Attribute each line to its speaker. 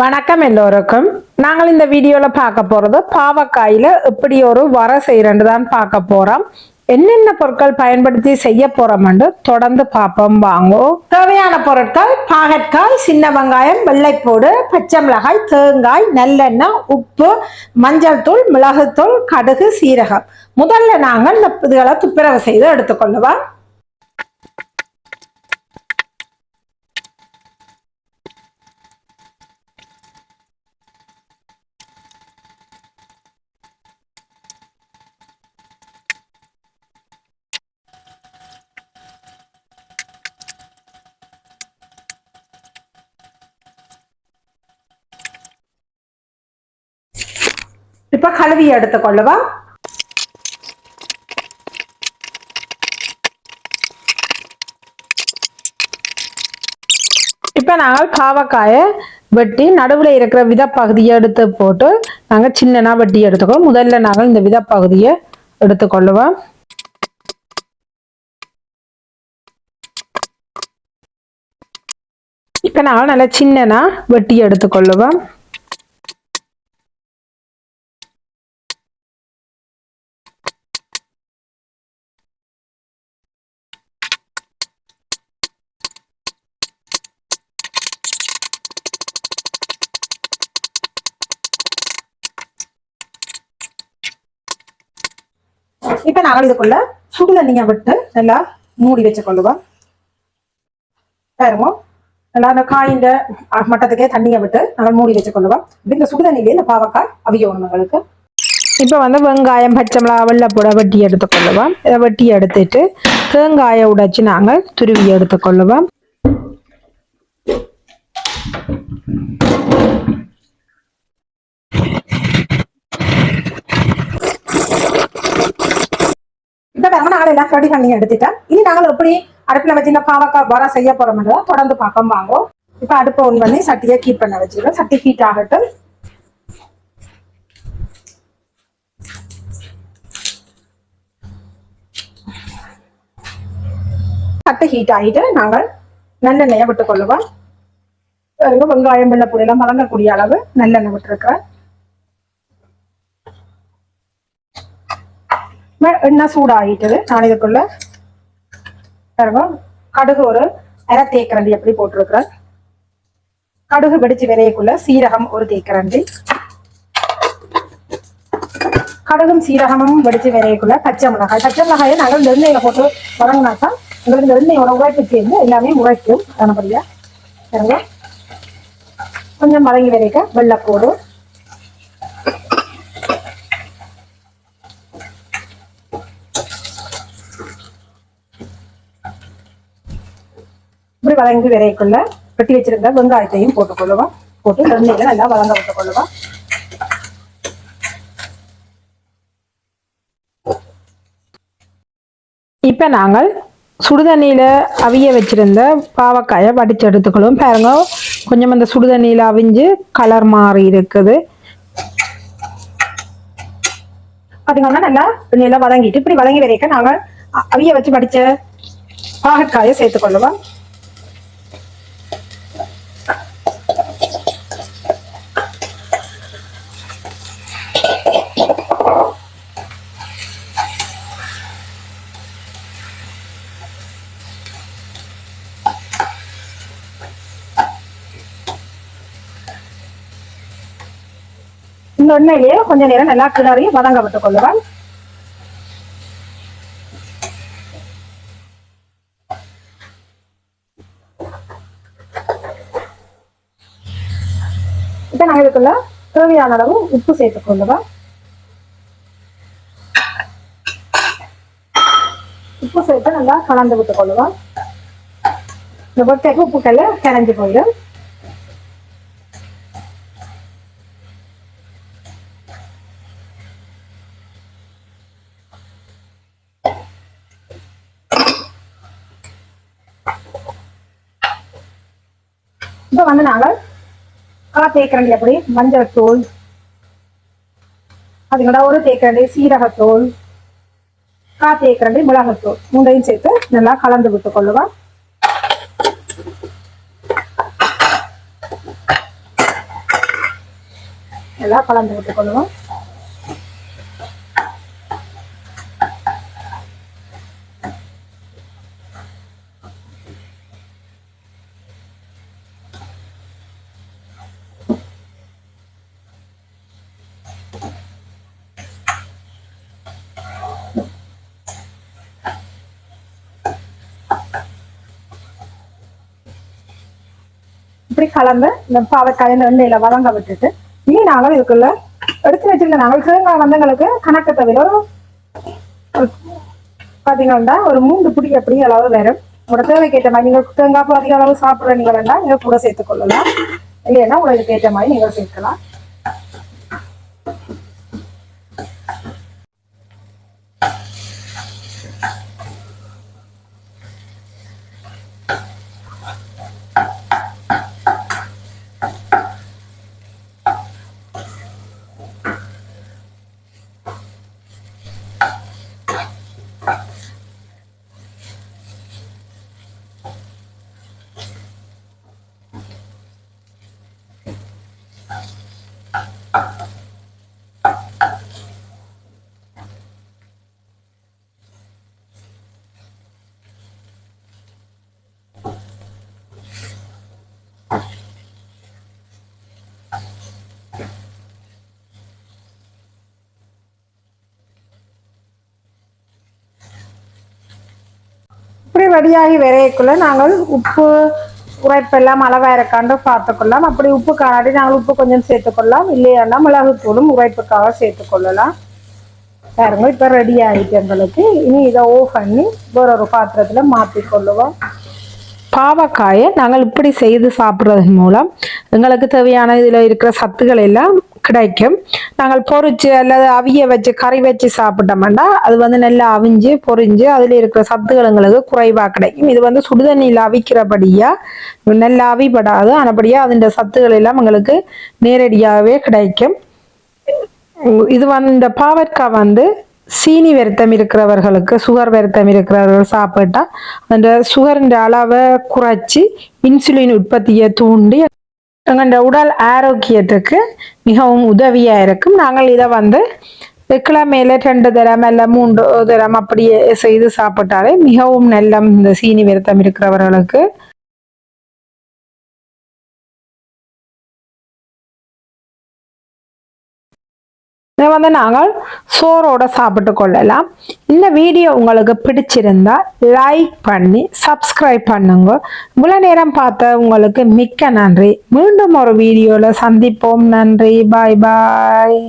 Speaker 1: வணக்கம் எல்லோருக்கும். நாங்கள் இந்த வீடியோவில் பார்க்க போறது பாவக்காயில எப்படி ஒரு வர செய்யறன்னு தான் பார்க்க போறோம். என்னென்ன பொருட்கள் பயன்படுத்தி செய்ய போகிறோம்னு தொடர்ந்து பார்ப்போம் வாங்குவோம் தேவையான பொருட்கள் பாகற்காய் சின்ன வெங்காயம் வெள்ளைப்பூடு பச்சை மிளகாய் தேங்காய் நல்லெண்ணெய் உப்பு மஞ்சள் தூள் மிளகுத்தூள் கடுகு சீரகம். முதல்ல நாங்கள் இந்த இதுகளை துப்புரவு செய்து எடுத்துக்கொள்ளுவோம். இப்ப கழுவி எடுத்துக்கொள்ளவா இப்ப நாங்கள் பாவக்காயை வெட்டி நடுவில் இருக்கிற விதப்பகுதியை எடுத்து போட்டு நாங்கள் சின்னனா வெட்டி எடுத்துக்கோம் முதல்ல நாங்கள் இந்த விதப்பகுதியை எடுத்துக்கொள்ளுவோம் இப்ப நாங்கள் நல்லா சின்னனா வெட்டி எடுத்துக்கொள்ளுவோம் இப்ப நாங்கள் இதுக்குள்ள சுடு தண்ணியை விட்டு நல்லா மூடி வச்சு கொள்ளுவோம் பாருங்க. நல்லா அந்த காயின்ற மட்டத்துக்கே தண்ணியை விட்டு நாங்கள் மூடி வச்சு கொள்ளுவோம் இந்த சுடு தண்ணியிலே இந்த பாவக்காய் அவியணும் எங்களுக்கு இப்போ வந்து வெங்காயம் பச்சை மிளகா வெள்ளைப்பூட வெட்டி எடுத்துக்கொள்ளுவோம் இதை வெட்டி எடுத்துட்டு தேங்காயை உடைச்சு நாங்கள் துருவி எடுத்துக்கொள்ளுவோம் இப்ப பாருங்க நாங்கள் எல்லாம் ரெடி பண்ணி எடுத்துட்டேன் இனி நாங்கள் எப்படி அடுப்புல வச்சு இந்த பாவக்காய் வர செய்ய போறோம்ன்றத தொடர்ந்து பார்க்க வாங்கும் இப்போ அடுப்பை ஒன் பண்ணி சட்டியை ஹீட் பண்ண வச்சுருவேன் சட்டி ஹீட் ஆகட்டும். சட்டை ஹீட் ஆகிட்டு நாங்கள் நல்லெண்ணெயை விட்டுக் கொள்ளுவோம் வெங்காயம் வெள்ளை பொடியெல்லாம் வழங்கக்கூடிய அளவு நல்லெண்ணெய் விட்டுருக்கிறேன். எண்ணெய் சூடாகிட்டது நான் இதுக்குள்ள பாருங்க கடுகு ஒரு அரை தேக்கரண்டி எப்படி போட்டிருக்கிறேன் கடுகு வெடிச்சு விரையக்குள்ள சீரகம் ஒரு தேக்கரண்டி கடுகும் சீரகமும் வெடிச்சு விரையக்குள்ள பச்சை மிளகாய் பச்சை மிளகாயை நாங்கள் நெருந்தையில போட்டு வதங்கினாக்கா உங்களுக்கு நெருந்தையோட உழைப்பு சேர்ந்து எல்லாமே உழைக்கும் அதனபடியா பாருங்க கொஞ்சம் வதங்கி விரைக்க போடும் இப்படி வதங்கி விரைக்குள்ள வெட்டி வச்சிருந்த வெங்காயத்தையும் போட்டுக்கொள்ளுவோம். போட்டு தண்ணியில நல்லா வதங்க விட்டுக்கொள்ளுவோம். இப்ப நாங்கள் சுடுதண்ணியில அவிய வச்சிருந்த பாவக்காயை வடிச்சு எடுத்துக்கொள்ளுவோம் பாருங்க கொஞ்சம் அந்த சுடுதண்ணியில அவிஞ்சு கலர் மாறி இருக்குது. பாத்தீங்கன்னா நல்லா எண்ணெயில வதங்கிட்டு இப்படி வதங்கி வரைக்க நாங்கள் அவிய வச்சு வடிச்ச பாகற்காயை சேர்த்துக்கொள்ளுவோம். இந்த எண்ணெயிலேயே கொஞ்ச நேரம் நல்லா கிளறி வதங்க விட்டுக் கொள்ளுவேன். இப்ப நான் இதுக்குள்ள தேவையான அளவு உப்பு சேர்த்துக் கொள்ளுவேன். உப்பு சேர்த்து நல்லா கலந்து விட்டுக் கொள்ளுவேன். இந்த பொட்டைக்கு உப்புக்கல்ல கரைஞ்சு போயிடும். இப்போ வந்து நாங்கள் கா தேக்கரண்டி அப்படி மஞ்சள் தூள் அதுக்கூட ஒரு தேக்கரண்டி சீரகத்தோல் கா தேக்கரண்டி மிளகாத்தூள் மூன்றையும் சேர்த்து நல்லா கலந்து விட்டு கொள்ளுவோம். நல்லா கலந்து விட்டு கொள்ளுவோம். இப்படி கலந்து இந்த பாவக்காய் இந்த எண்ணெயில வதங்க விட்டுட்டு இனி நாங்கள் இதுக்குள்ள எடுத்து வச்சிருந்த நாங்கள் தேங்காய் வந்தங்களுக்கு கணக்கு தவிர ஒரு பாத்தீங்கன்னா ஒரு மூன்று பிடி அப்படி அளவு வரும். உங்களோட தேவைக்கேற்ற மாதிரி நீங்கள் தேங்காய் அதிக அளவு சாப்பிட்றீங்க வேண்டாம் நீங்கள் கூட சேர்த்துக் கொள்ளலாம் இல்லைன்னா உங்களுக்கு ஏற்ற மாதிரி நீங்கள் சேர்க்கலாம். இப்படி ரெடியாகி விரையக்குள்ள நாங்கள் உப்பு உரைப்பெல்லாம் அளவாக இருக்காண்டு பார்த்துக்கொள்ளலாம். அப்படி உப்பு காணாடி நாங்கள் உப்பு கொஞ்சம் சேர்த்துக்கொள்ளலாம். இல்லையானா மிளகுத்தூளும் உரைப்புக்காக சேர்த்துக்கொள்ளலாம். பாருங்க இப்போ ரெடி ஆகிட்டு எங்களுக்கு. இனி இதை ஓஃப் பண்ணி ஒரு ஒரு பாத்திரத்தில் மாற்றிக்கொள்ளுவோம் பாவக்காயை நாங்கள் இப்படி செய்து சாப்பிட்றதன் மூலம் எங்களுக்கு தேவையான இதில் இருக்கிற சத்துக்கள் எல்லாம் கிடைக்கும். நாங்கள் பொறிச்சு அல்லது அவிய வச்சு கறி வச்சு சாப்பிட்டோம்னா அது வந்து நல்லா அவிஞ்சு பொரிஞ்சு அதில் இருக்கிற சத்துக்கள் எங்களுக்கு குறைவாக கிடைக்கும். இது வந்து சுடுதண்ணியில் அவிக்கிறபடியாக நல்லா அவிப்படாது ஆனபடியாக அதன் சத்துக்கள் எல்லாம் எங்களுக்கு நேரடியாகவே கிடைக்கும். இது வந்து இந்த பாவற்காய் வந்து சீனி வருத்தம் இருக்கிறவர்களுக்கு சுகர் வருத்தம் இருக்கிறவர்கள் சாப்பிட்டா அந்த சுகரின் அளவை குறைச்சி இன்சுலின் உற்பத்தியை தூண்டி எங்களோட உடல் ஆரோக்கியத்துக்கு மிகவும் உதவியா இருக்கும். நாங்கள் இதை வந்து கிழமையில ரெண்டு தரம் அல்ல மூன்று தரம் அப்படியே செய்து சாப்பிட்டாலே மிகவும் நல்ல இந்த சீனி விரதம் இருக்கிறவர்களுக்கு வந்து நாங்கள் சோறோட சாப்பிட்டு கொள்ளலாம் இந்த வீடியோ உங்களுக்கு பிடிச்சிருந்தா லைக் பண்ணி சப்ஸ்கிரைப் பண்ணுங்க இவ்வளோ நேரம் பார்த்த உங்களுக்கு மிக்க நன்றி மீண்டும் ஒரு வீடியோவில் சந்திப்போம் நன்றி பாய் பாய்